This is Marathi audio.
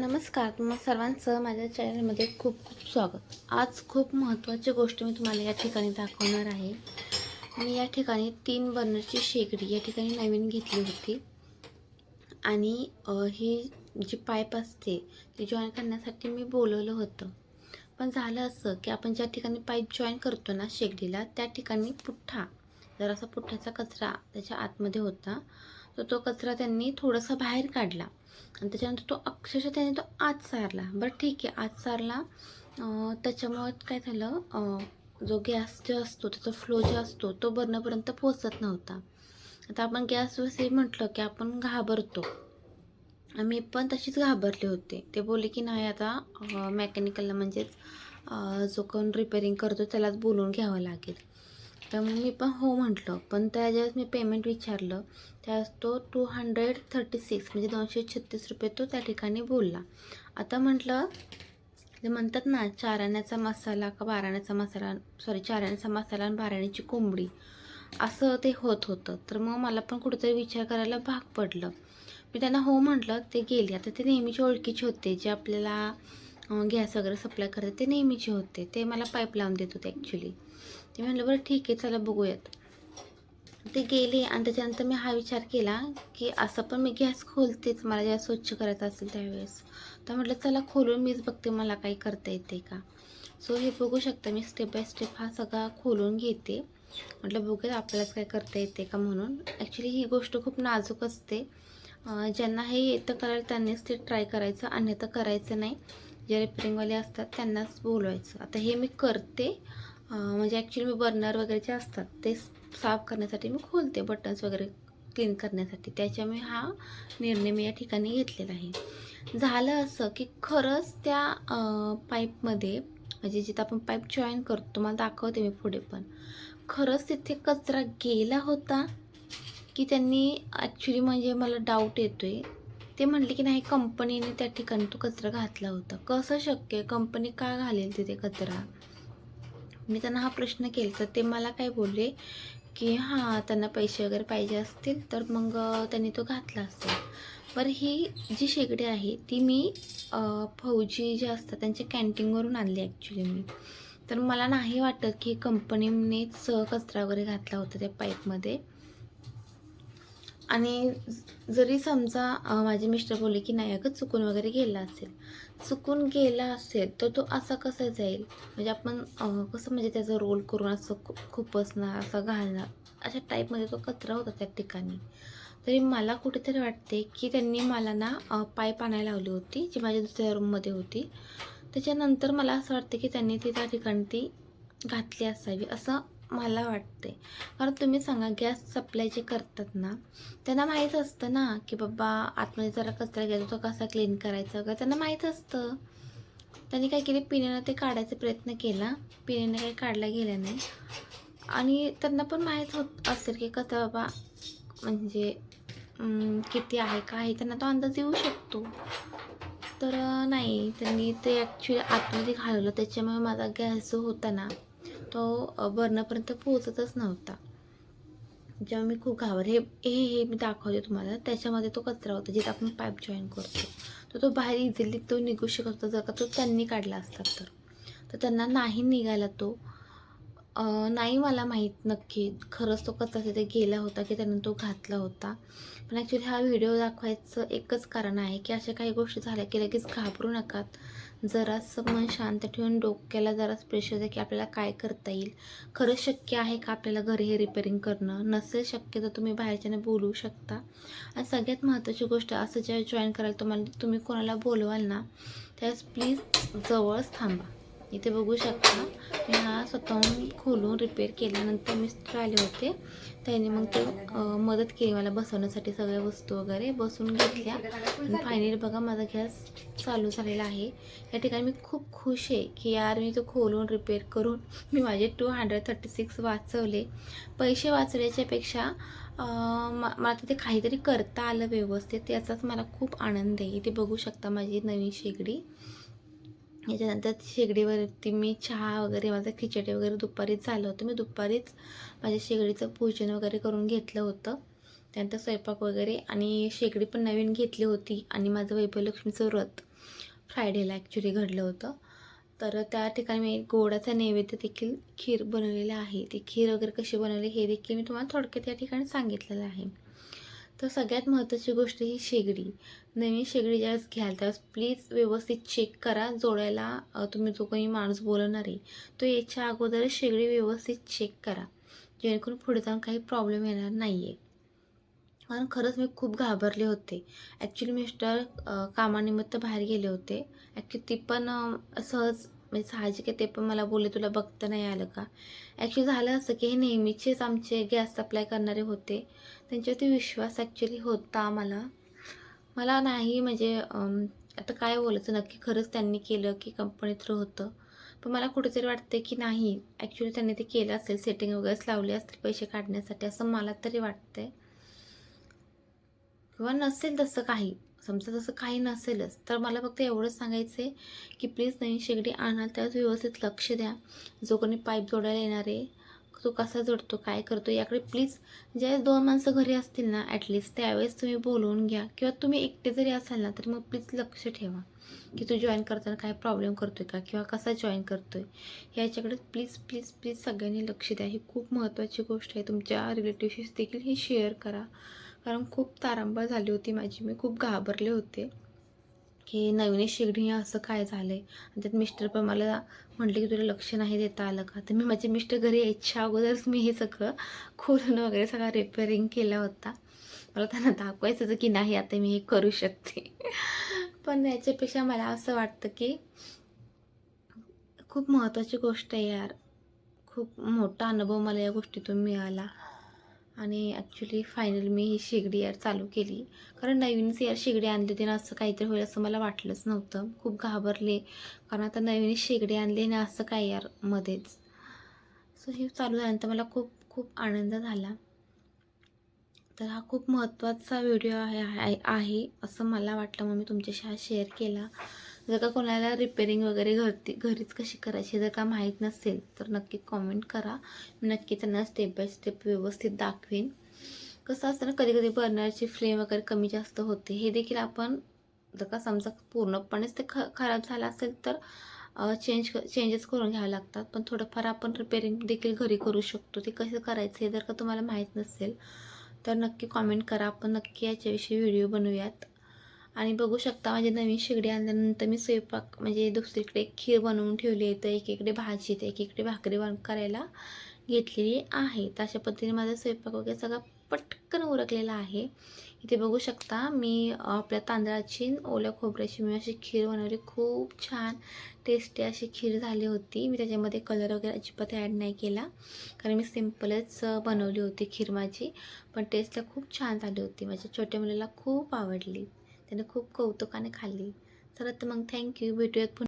नमस्कार तुम्हा सर्वांचं माझ्या चॅनलमध्ये खूप खूप स्वागत. आज खूप महत्त्वाची गोष्ट मी तुम्हाला या ठिकाणी दाखवणार आहे. मी या ठिकाणी तीन बर्नरची शेगडी या ठिकाणी नवीन घेतली होती. आणि ही जी पाईप असते ती जॉईन करण्यासाठी मी बोलवलं होतं. पण झालं असं की आपण ज्या ठिकाणी पाईप जॉईन करतो ना शेगडीला त्या ठिकाणी पुठ्ठा जरासा पुठ्ठ्याचा कचरा त्याच्या आतमध्ये होता. तर तो कचरा त्यांनी थोडासा बाहेर काढला. आणि त्याच्यानंतर तो अक्षरशः त्याने तो आत सारला. बरं ठीक आहे आत सारला. त्याच्यामुळं काय झालं जो गॅस जो असतो त्याचा फ्लो जो असतो तो बर्नपर्यंत पोचत नव्हता. आता आपण गॅसविषयी म्हटलं की आपण घाबरतो. मी पण तशीच घाबरले होते. ते बोलले की नाही आता मेकॅनिकलला म्हणजेच जो कोण रिपेरिंग करतो त्यालाच बोलवून घ्यावं लागेल. तर मग मी पण हो म्हटलं. पण त्या ज्यावेळेस मी पेमेंट विचारलं त्यावेळेस तो टू हंड्रेड थर्टी सिक्स म्हणजे दोनशे छत्तीस रुपये तो त्या ठिकाणी बोलला. आता म्हटलं ते म्हणतात ना चाराण्याचा मसाला का बाराण्याचा मसाला सॉरी चाराण्याचा मसाला आणि बाराण्याची कोंबडी. असं ते होत होतं. तर मग मला पण कुठेतरी विचार करायला भाग पडलं. मी त्यांना हो म्हटलं ते गेले. आता ते नेहमीचे ओळखीचे होते. जे आपल्याला गॅस वगैरे सप्लाय करतात ते नेहमीचे होते. ते मला पाईप लावून देत होते ॲक्च्युली ते म्हणलं बरं ठीक आहे चला बघूयात. ते गेले आणि त्याच्यानंतर मी हा विचार केला की असं पण मी गॅस खोलतेच मला जेव्हा स्वच्छ करायचं असेल त्यावेळेस. तर म्हटलं चला खोलून मीच बघते मला काही करता येते का. सो हे बघू शकता मी स्टेप बाय स्टेप हा सगळा खोलून घेते. म्हटलं बघूया आपल्यालाच काय करता येते का म्हणून. ॲक्च्युली ही गोष्ट खूप नाजूक असते. ज्यांना हे येतं करायला त्यांनीच ते ट्राय करायचं अन्यथा करायचं नाही. जे रिपेरिंगवाले असतात त्यांनाच बोलवायचं. आता हे मी करते. म्हणजे ॲक्च्युली मी बर्नर वगैरे जे असतात ते साफ करण्यासाठी मी खोलते बटन्स वगैरे क्लीन करण्यासाठी. त्याच्यामुळे हा निर्णय मी या ठिकाणी घेतलेला आहे. झालं असं की खरंच त्या पाईपमध्ये म्हणजे जिथं आपण पाईप जॉईन करतो तुम्हाला दाखवते मी पुढे पण. खरंच तिथे कचरा गेला होता की त्यांनी ॲक्च्युली म्हणजे मला डाऊट येतो आहे ते म्हणले की नाही कंपनीने त्या ठिकाणी तो कचरा घातला होता. कसं शक्य आहे? कंपनी का घालेल तिथे कचरा? मी त्यांना हा प्रश्न केला. तर ते मला काय बोलले की हां त्यांना पैसे वगैरे पाहिजे असतील तर मग त्यांनी तो घातला असेल बरं ही जी शेगडी आहे ती मी फौजी जे असतात त्यांच्या कॅन्टीनवरून आणली ॲक्च्युली मी. तर मला नाही वाटत की कंपनीनेच कचरा वगैरे घातला होता त्या पाईपमध्ये आणि जरी समजा माझे मिस्टर बोलले की नाही अगं चुकून वगैरे गेला असेल. चुकून गेला असेल तर तो असा कसा जाईल? म्हणजे आपण कसं म्हणजे त्याचा रोल करून असं खुपसणार असं घालणार? अशा टाईपमध्ये तो कचरा होता त्या ठिकाणी. तरी मला कुठेतरी वाटते की त्यांनी मला ना पाईप आणायला लावली होती जी माझ्या दुसऱ्या रूममध्ये होती. त्याच्यानंतर मला असं वाटतं की त्यांनी ती त्या ठिकाणी ती घातली असावी. असं मला वाटते कारण तुम्ही सांगा गॅस सप्लाय जे करतात ना त्यांना माहीत असतं ना की बाबा आतमध्ये जरा कचरा गेला तो कसा क्लीन करायचा वगैरे त्यांना माहीत असतं. त्यांनी काय केले पिण्यानं ते काढायचा प्रयत्न केला. पिण्यानं काही काढला गेला नाही. आणि त्यांना पण माहीत होत असेल की कसं बाबा म्हणजे किती आहे काय आहे त्यांना तो अंदाज येऊ शकतो. तर नाही त्यांनी ते ॲक्च्युली आतमध्ये घालवलं. त्याच्यामुळे माझा गॅस जो होता ना तो अं, पोहोचतच नव्हता. जेव्हा मी खूप घाबर हे हे हे मी दाखवते तुम्हाला. त्याच्यामध्ये तो कचरा होता जिथे आपण पाईप जॉईन करतो. तर तो बाहेर इझिली तो निघू शकत होता जर का तो त्यांनी काढला असता तर. तर त्यांना नाही निघाला तो. नाही मला माहीत नक्की खरंच तो कचरा तिथे गेला होता की त्यांनी तो घातला होता. पण ॲक्च्युली हा व्हिडिओ दाखवायचं एकच कारण आहे की अशा काही गोष्टी झाल्या की लगेच घाबरू नकात. जरासं मन शांत ठेवून डोक्याला जरास प्रेशर द्या की आपल्याला काय करता येईल. खरंच शक्य आहे का आपल्याला घरी हे रिपेअरिंग करणं? नसेल शक्य तर तुम्ही बाहेरच्याने बोलू शकता. आणि सगळ्यात महत्त्वाची गोष्ट असं जेव्हा जॉईन कराल तुम्हाला तुम्ही कोणाला बोलवाल ना त्यावेळेस प्लीज जवळच थांबा. इथे बघू शकता. मी हा स्वतःहून खोलून रिपेअर केल्यानंतर मिस्टर आले होते. त्यांनी मग ते मदत केली मला बसवण्यासाठी सगळ्या वस्तू वगैरे बसून घेतल्या. आणि फायनली बघा माझा गॅस चालू झालेला आहे. या ठिकाणी मी खूप खुश आहे की यार मी तो खोलून रिपेअर करून मी माझे टू हंड्रेड थर्टी सिक्स वाचवले. पैसे वाचवल्याच्यापेक्षा मला तिथे काहीतरी करता आलं व्यवस्थित याचाच मला खूप आनंद आहे. इथे बघू शकता माझी नवीन शेगडी. म्हणजे याच्यानंतर शेगडीवरती मी चहा वगैरे माझं खिचडी वगैरे दुपारीच झालं होतं. मी दुपारीच माझ्या शेगडीचं पूजन वगैरे करून घेतलं होतं. त्यानंतर स्वयंपाक वगैरे आणि शेगडी पण नवीन घेतली होती आणि माझं वैभवलक्ष्मीचं व्रत फ्रायडेला ॲक्च्युली घडलं होतं. तर त्या ठिकाणी मी गोडाचा नैवेद्य देखील खीर बनवलेलं आहे. ती खीर वगैरे कशी बनवली हे देखील मी तुम्हाला थोडक्यात या ठिकाणी सांगितलेलं आहे. तर सगळ्यात महत्त्वाची गोष्ट ही शेगडी. नवीन शेगडी ज्यावेळेस घ्याल त्यावेळेस प्लीज व्यवस्थित चेक करा जोडायला तुम्ही जो कोणी माणूस बोलवणार आहे तो याच्या अगोदरच शेगडी व्यवस्थित चेक करा. जेणेकरून पुढे जाऊन काही प्रॉब्लेम येणार नाही आहे कारण खरंच मी खूप घाबरले होते. ॲक्च्युली मिस्टर कामानिमित्त बाहेर गेले होते. ॲक्च्युली ती पण सहज म्हणजे साहजिक आहे ते पण मला बोलले तुला बघता नाही आलं का? ॲक्च्युली झालं असं की हे नेहमीचेच आमचे गॅस सप्लाय करणारे होते. त्यांच्यावरती विश्वास ॲक्च्युली होता आम्हाला. मला नाही म्हणजे आता काय बोलायचं नक्की खरंच त्यांनी केलं की कंपनी थ्रू होतं. पण मला कुठेतरी वाटते की नाही ॲक्च्युली त्यांनी ते केलं असेल सेटिंग वगैरेच लावली असतील पैसे काढण्यासाठी असं मला तरी वाटतंय. किंवा नसेल तसं काही. समजा तसं काही नसेलच तर मला फक्त एवढंच सांगायचं आहे की प्लीज नवीन शेगडी आणाल त्यात व्यवस्थित लक्ष द्या. जो कोणी पाईप जोडायला येणार आहे तो कसा जोडतो काय करतो याकडे प्लीज ज्यावेळेस दोन माणसं घरी असतील ना ॲटलिस्ट त्यावेळेस तुम्ही बोलवून घ्या. किंवा तुम्ही एकटे जरी असाल ना तर मग प्लीज लक्ष ठेवा की तू जॉईन करताना काय प्रॉब्लेम करतो आहे का किंवा कसा जॉईन करतो आहे ह्याच्याकडे प्लीज प्लीज प्लीज सगळ्यांनी लक्ष द्या. ही खूप महत्त्वाची गोष्ट आहे. तुमच्या रिलेटिव्हशी देखील ही शेअर करा. कारण खूप तारांबळ झाली होती माझी. मी खूप घाबरले होते की नवीन शेगडी असं काय झालं आहे आणि त्यात मिस्टर पण मला म्हटले की तुला लक्ष नाही देता आलं का? तर मी माझे मिस्टर घरी यायच्या अगोदरच मी हे सगळं खोलून वगैरे सगळं रिपेअरिंग केला होता. मला त्यांना दाखवायचं होतं की नाही आता मी हे करू शकते. पण याच्यापेक्षा मला असं वाटतं की खूप महत्त्वाची गोष्ट आहे यार. खूप मोठा अनुभव मला या गोष्टीतून मिळाला. आणि ॲक्च्युली फायनल मी ही शेगडी यार चालू केली. कारण नवीनच यार शेगडी आणली होती ना असं काहीतरी होईल असं मला वाटलंच नव्हतं. खूप घाबरले. कारण आता नवीन शेगडी आणली ना असं काय यार मध्येच. सो हे चालू झाल्यानंतर मला खूप खूप आनंद झाला. तर हा खूप महत्त्वाचा व्हिडिओ आहे आहे- आहे असं मला वाटलं. म्हणून मी तुमच्याशी हा शेअर केला. जर का कोणाला रिपेरिंग वगैरे घरती घरीच कशी करायची जर का माहीत नसेल तर नक्की कॉमेंट करा. मी नक्की त्यांना स्टेप बाय स्टेप व्यवस्थित दाखवेन. कसं असतं ना कधी कधी बर्नरची फ्लेम वगैरे कमी जास्त होते. हे देखील आपण जर का समजा पूर्णपणेच ते ख खराब झालं असेल तर चेंज चेंजेस करून घ्यावे लागतात. पण थोडंफार आपण रिपेरिंग देखील घरी करू शकतो. ते कसं करायचं हे जर का तुम्हाला माहीत नसेल तर नक्की कॉमेंट करा. आपण नक्की याच्याविषयी व्हिडिओ बनवूयात. आणि बघू शकता माझी नवीन शेगडी आणल्यानंतर मी स्वयंपाक म्हणजे दुसरीकडे खीर बनवून ठेवली आहे. तर एकीकडे भाजी तर एकीकडे भाकरी बन करायला घेतलेली आहे. तर अशा पद्धतीने माझा स्वयंपाक वगैरे सगळा पटकन उरकलेला आहे. इथे बघू शकता मी आपल्या तांदळाची ओल्या खोबऱ्याची मी अशी खीर बनवली. खूप छान टेस्टी अशी खीर झाली होती. मी त्याच्यामध्ये कलर वगैरे अजिबात ॲड नाही केला. कारण मी सिम्पलच बनवली होती खीर माझी. पण टेस्टला खूप छान झाली होती. माझ्या छोट्या मुलीला खूप आवडली. त्याने खूप कौतुकाने खाल्ली. चला तर मग थँक्यू भेटूयात पुन्हा.